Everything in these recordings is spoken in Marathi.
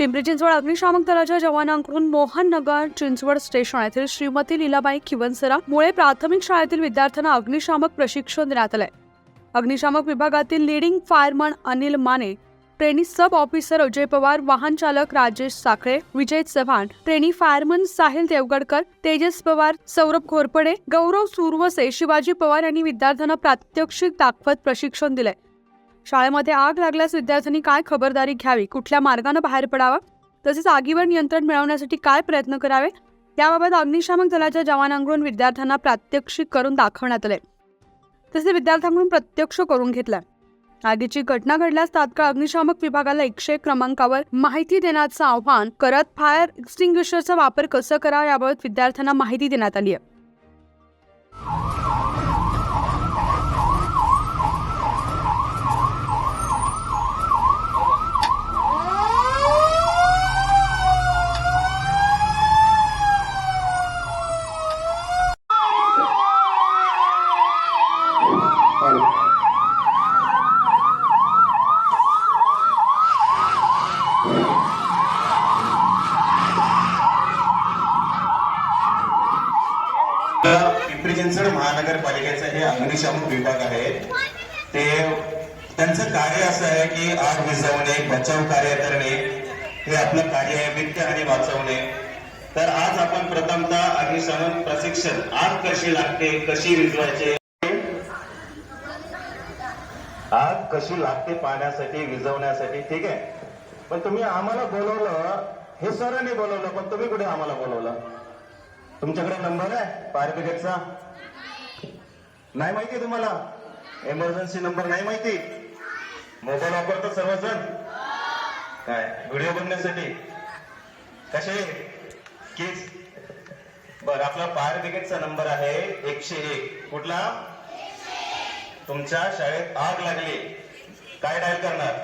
पिंपरी चिंचवड अग्निशामक दलाच्या जवानांकडून मोहन नगर चिंचवड स्टेशन येथील श्रीमती लीलाबाई खिवनसरा मुळे प्राथमिक शाळेतील विद्यार्थ्यांना अग्निशामक प्रशिक्षण देण्यात आलंय. अग्निशामक विभागातील leading fireman Anil Mane trainee sub officer Ajay Pawar वाहन चालक राजेश साखळे विजय चव्हाण ट्रेनी फायरमन साहिल देवगडकर तेजस पवार सौरभ घोरपडे गौरव सुरवसे शिवाजी पवार यांनी विद्यार्थ्यांना प्रात्यक्षिक दाखवत प्रशिक्षण दिलंय. शाळेमध्ये आग लागल्यास विद्यार्थ्यांनी काय खबरदारी घ्यावी? कुठल्या मार्गाने बाहेर पडावं? तसेच आगीवर नियंत्रण मिळवण्यासाठी काय प्रयत्न करावे? याबाबत अग्निशामक दलाच्या जवानांकडून विद्यार्थ्यांना प्रात्यक्षिक करून दाखवण्यात आले. तसे विद्यार्थ्यांकडून प्रत्यक्ष करून घेतलाय आगीची घटना घडल्यास तात्काळ अग्निशामक विभागाला एकशे क्रमांकावर माहिती देण्याचं आव्हान करत फायर एक्स्टिंग्विशरचा वापर कसं करावा याबाबत विद्यार्थ्यांना माहिती देण्यात आली आहे महानगरपालिकेचं हे अग्निशामक विभाग आहे. ते त्यांचं कार्य असं आहे की आग विझवणे बचाव कार्य करणे हे आपलं कार्य आहे व्यक्ती आणि वाचवणे. तर आज आपण प्रथमतः अग्निशामक प्रशिक्षण आग कशी लागते कशी विजवायचे आग कशी लागते पाहण्यासाठी विझवण्यासाठी ठीक आहे? पण तुम्ही आम्हाला बोलवलं हे सरांनी बोलवलं पण तुम्ही कुठे आम्हाला बोलवलं? तुमच्याकडे नंबर आहे फायर ब्रिगेडचा नाही माहिती तुम्हाला? एमर्जन्सी नंबर नाही माहिती. मोबाईल वापरतात सर्वजण. काय? व्हिडिओ बनण्यासाठी कसे? केस बर आपला फायर ब्रिगेडचा नंबर आहे एकशे एक. कुठला? तुमच्या शाळेत आग लागली. काय डायल करणार?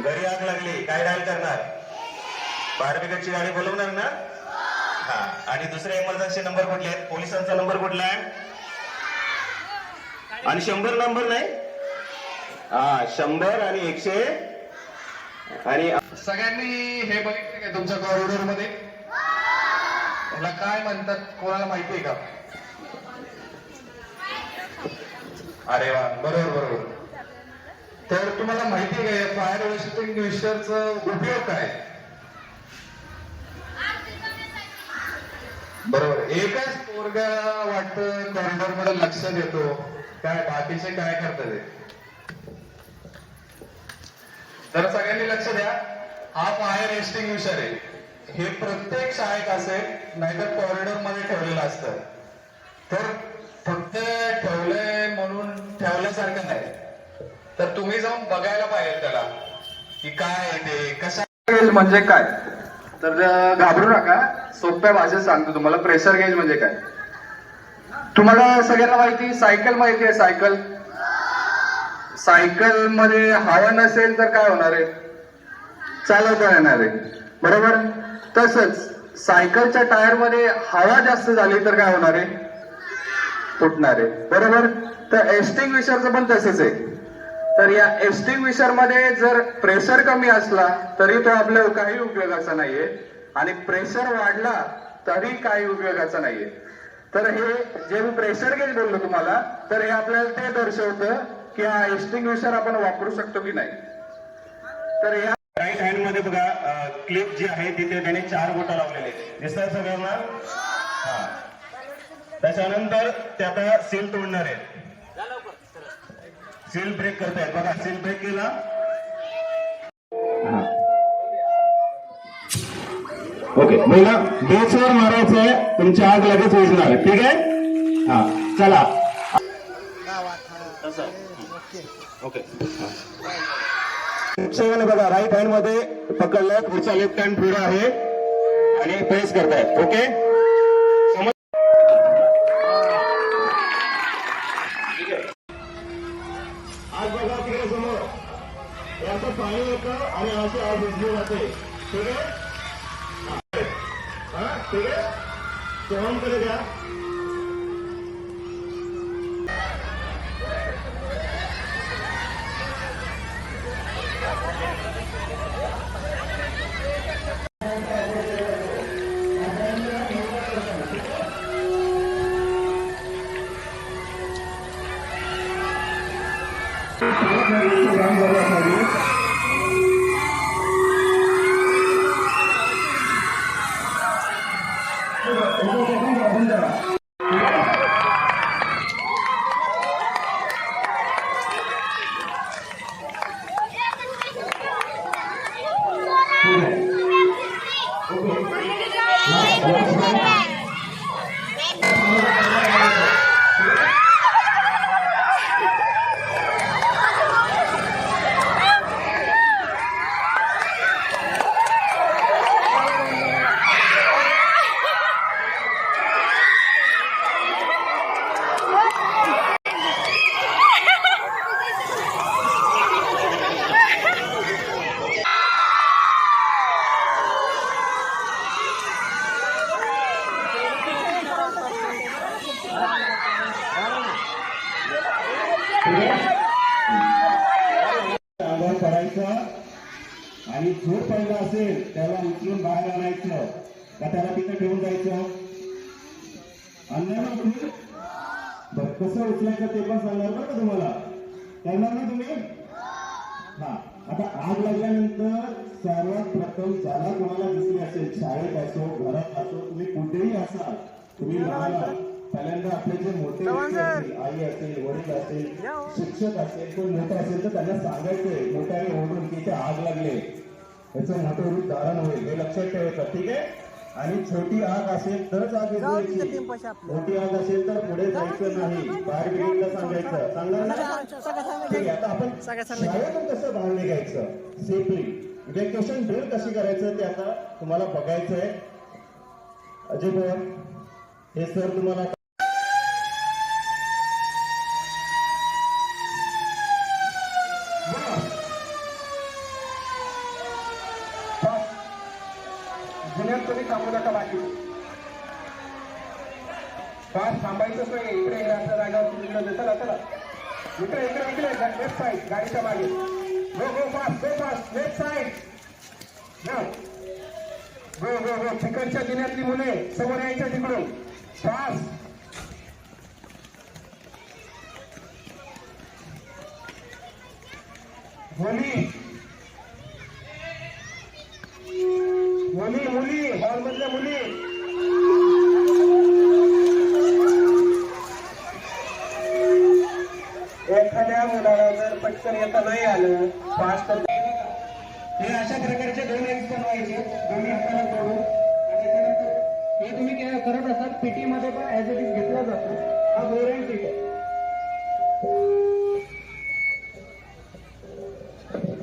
घरी आग लागली. काय डायल करणार? फायर ब्रिगेडची गाडी बोलवणार ना? हा. आणि दुसरे इमर्जन्सी नंबर कुठले आहेत? पोलिसांचा नंबर कुठला आहे? आणि शंभर नंबर नाही? हा शंभर आणि एकशे आणि सगळ्यांनी हे बघितलं का तुमच्या कॉरिडॉरमध्ये ह्याला काय म्हणतात कोणाला माहिती आहे का? अरे वा बरोबर बरोबर. तर तुम्हाला माहिती आहे का फायर एक्सटिंग्विशरचा उपयोग काय? बरोबर. एकच पोरगा वाटतं कॉरिडॉरमध्ये लक्ष देतो. काय बाकीचे काय करतात ते? तर सगळ्यांनी लक्ष द्या. हा फायर एक्सटिंग्विशर आहे. हे प्रत्येक शाळेत असेल नाहीतर कॉरिडॉरमध्ये ठेवलेलं असतं. तर फक्त ठेवलंय म्हणून ठेवल्यासारखं नाही. तर तुम्ही जाऊन बघायला पाहिजे त्याला की काय ते कशा गेज म्हणजे काय? तर घाबरू नका. सोप्या भाषेत सांगतो तुम्हाला. प्रेशर गेज म्हणजे काय? तुम्हाला सगळ्यांना माहिती सायकल माहिती आहे सायकल. सायकलमध्ये हवा नसेल तर काय होणार आहे? चालवता येणार आहे. बरोबर? तसंच सायकलच्या टायरमध्ये हवा जास्त झाली तर काय होणार आहे? फुटणार आहे. बरोबर? तर एस्टिंग विषरचं पण तसंच आहे. तर या एस्टिंग विषरमध्ये जर प्रेशर कमी असला तरी तो आपल्या काही उपयोगाचा नाहीये. आणि प्रेशर वाढला तरी काही उपयोगाचा नाहीये. तर हे जे मी प्रेशर गेज बोललो तुम्हाला तर हे आपल्याला ते दर्शवतं की हा एस्टिंग विषर आपण वापरू शकतो की नाही. तर या राईट हँडमध्ये बघा क्लिप जी आहे तिथे त्याने चार बोटा लावलेले दिसतात सगळ्यांना? हा. त्याच्यानंतर ते आता सील तोडणार आहेत. सील ब्रेक करतायत. बघा सील ब्रेक केला. ओके बघा बेसवर मारायचं आहे तुमची आग लगेच उजणार ठीक आहे? हा चला. ओके सेवन बघा राईट हँडमध्ये पकडलं पुढचा लेफ्ट हँड पुढे आहे. आणि प्रेस करतायत. ओके आज बघा तिकडे समोर. याचं पाणी येतं आणि अशी आज उजली जाते. ठीक आहे? हाँ ठीक है तो हम करेगा Thank. आणि जो पहिला असेल त्याला उचलून बाहेर आणायचं. का त्याला तिथे ठेवून जायचं? आणणार ना तुम्ही? बरं कसं उचलायचं ते पण सांगणार बरं का तुम्हाला? करणार ना तुम्ही? हा. आता आग लागल्यानंतर सर्वात प्रथम ज्याला कोणाला दिसली असेल शाळेत असो घरात असो तुम्ही कुठेही असाल तुम्ही. पहिल्यांदा आपले जे मोठे आई असेल वडील असेल शिक्षक असेल कोण मोठं असेल तर त्यांना सांगायचंय. मोठ्याने ओरडून की इथे आग लागले याचं मोठं रूप धारण होईल. हे लक्षात ठेवायचं ठीक आहे. आणि छोटी आग असेल तरच आग विझवायची मोठी आग असेल तर पुढे जायचं नाही. फायर ब्रिगेडला सांगायचं. सांगणार ना? ठीक आहे आता आपण शाळेतून कसं बाहेर निघायचं? सेफली इव्हॅक्युएशन ड्रिल कशी करायचं ते आता तुम्हाला बघायचंय. अजय पवार हे सर तुम्हाला जुन्यात तुम्ही थांबू नका बाकी. फार थांबायचंच नाही इकडे असं जागावर तुम्ही इकडे चला चला. इकडे इकडे इकडे. लेफ्ट साईड गाडीच्या मागे. Go go fast go fast left side go go go तिकडच्या जिल्ह्यातली मुले समोर यायच्या तिकडून. फास्ट मुली मुली जातो. हा गोरेन आहे.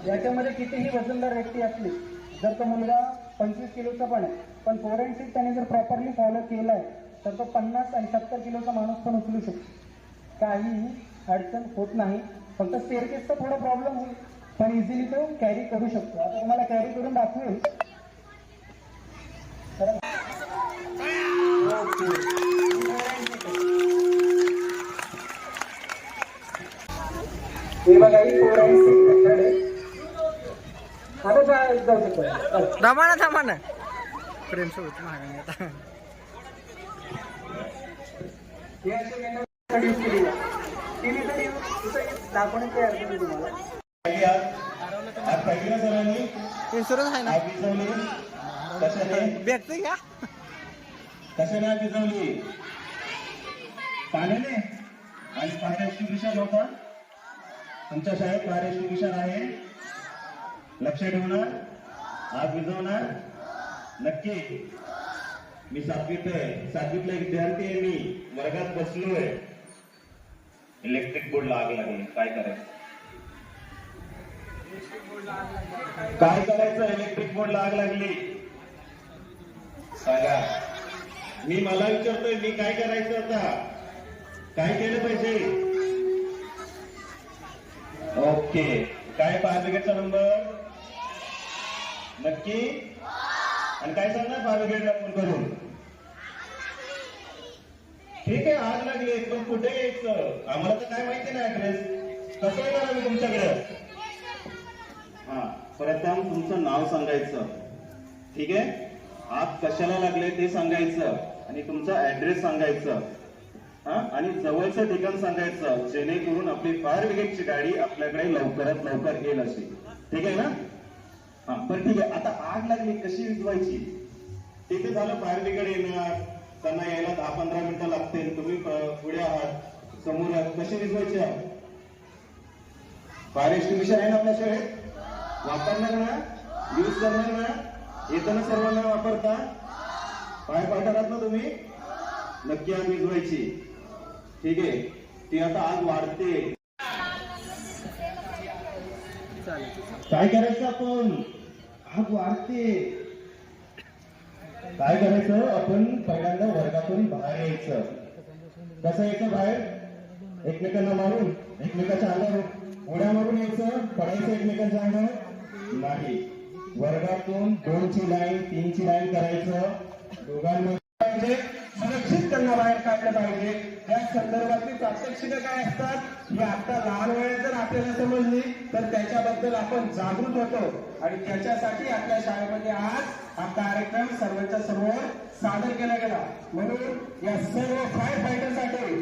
याच्यामध्ये कितीही वजनदार व्यक्ती असली जर तो मुलगा पंचवीस किलोचा पण आहे पण फोरेन्सिक त्याने जर प्रॉपरली फॉलो केलाय तर तो पन्नास आणि सत्तर किलोचा माणूस पण उचलू शकतो. काहीही अडचण होत नाही. फक्त स्टेअरकेसचा थोडा प्रॉब्लेम होईल पण इझिली तो कॅरी करू शकतो. आता तुम्हाला कॅरी करून दाखवेल. हे बघा ही फोरेन्सिक मेथड आहे आता जा- जाऊ शकतो थांबा ना? थांबा ना प्रेम सोबत महागाने आता हे असे केली. केली तरी तुम्हाला इन्शुरन्स आहे ना भेटते का कशाने आग विझवली पाण्याने? आणि फायर एक्स्टिंग्विशर होता तुमच्या शाळेत फायर मिशन आहे. लक्ष ठेवणार. आज विझवणार नक्की. मी सातवीत आहे सातवीतला विद्यार्थी आहे मी. वर्गात बसलोय. इलेक्ट्रिक बोर्डला आग लागली काय करायचं? काय करायचं? इलेक्ट्रिक बोर्डला आग लागली. सांगा. मी मला विचारतोय मी काय करायचं आता? काय केलं पाहिजे? ओके. काय फायर ब्रिगेडचा नंबर? नक्की? आणि काय सांगणार फायर ब्रिगेडला फोन करून? ठीक आहे आग लागली. पण कुठे यायचं? आम्हाला तर काय माहिती नाही ऍड्रेस. कसं येणार आम्ही तुमच्याकडे? हा प्रथम तुमचं नाव सांगायचं. ठीक आहे? आग कशाला लागले ते सांगायचं आणि तुमचा ऍड्रेस सांगायचं. हा? आणि जवळचं ठिकाण सांगायचं जेणेकरून आपली फायर ब्रिगेडची गाडी आपल्याकडे लवकरात लवकर येईल अशी. ठीक आहे ना? हा पण ठीक आहे. आता आग लागली कशी विजवायची तिथे झालं फायर ब्रिगेड येणार त्यांना यायला दहा पंधरा मिनिटं लागतील. तुम्ही पुढे आहात समोर आहात. कशी विजवायची आहात फायर एक्सटिंग्विशर आहे ना आपल्या शाळेत? वापरणार ना यूज करणार ना येताना सर्वांना वापरता. फायर फायटर ना तुम्ही? नक्की आग विजवायची ठीक आहे? ती आता आग वाढते. काय करायचं आपण? आग वाढते. काय करायचं? आपण पहिल्यांदा वर्गातून बाहेर यायचं. कसं यायचं बाहेर? एकमेकांना मारून एकमेकाच्या अंगावर उड्या मारून यायचं पडायचं एकमेकांच्या अंगावर? नाही. वर्गातून दोनची लाईन तीनची लाईन करायचं. दोघांमध्ये सुरक्षित त्यांना बाहेर काढलं पाहिजे. या संदर्भातली प्रात्यक्षिकं काय असतात? ही आता लहान वयात जर आपल्याला समजली तर त्याच्याबद्दल आपण जागृत होतो. आणि त्याच्यासाठी आपल्या शाळेमध्ये आज हा कार्यक्रम सर्वांच्या समोर सादर केला गेला. म्हणून या सर्व फायर फायटरसाठी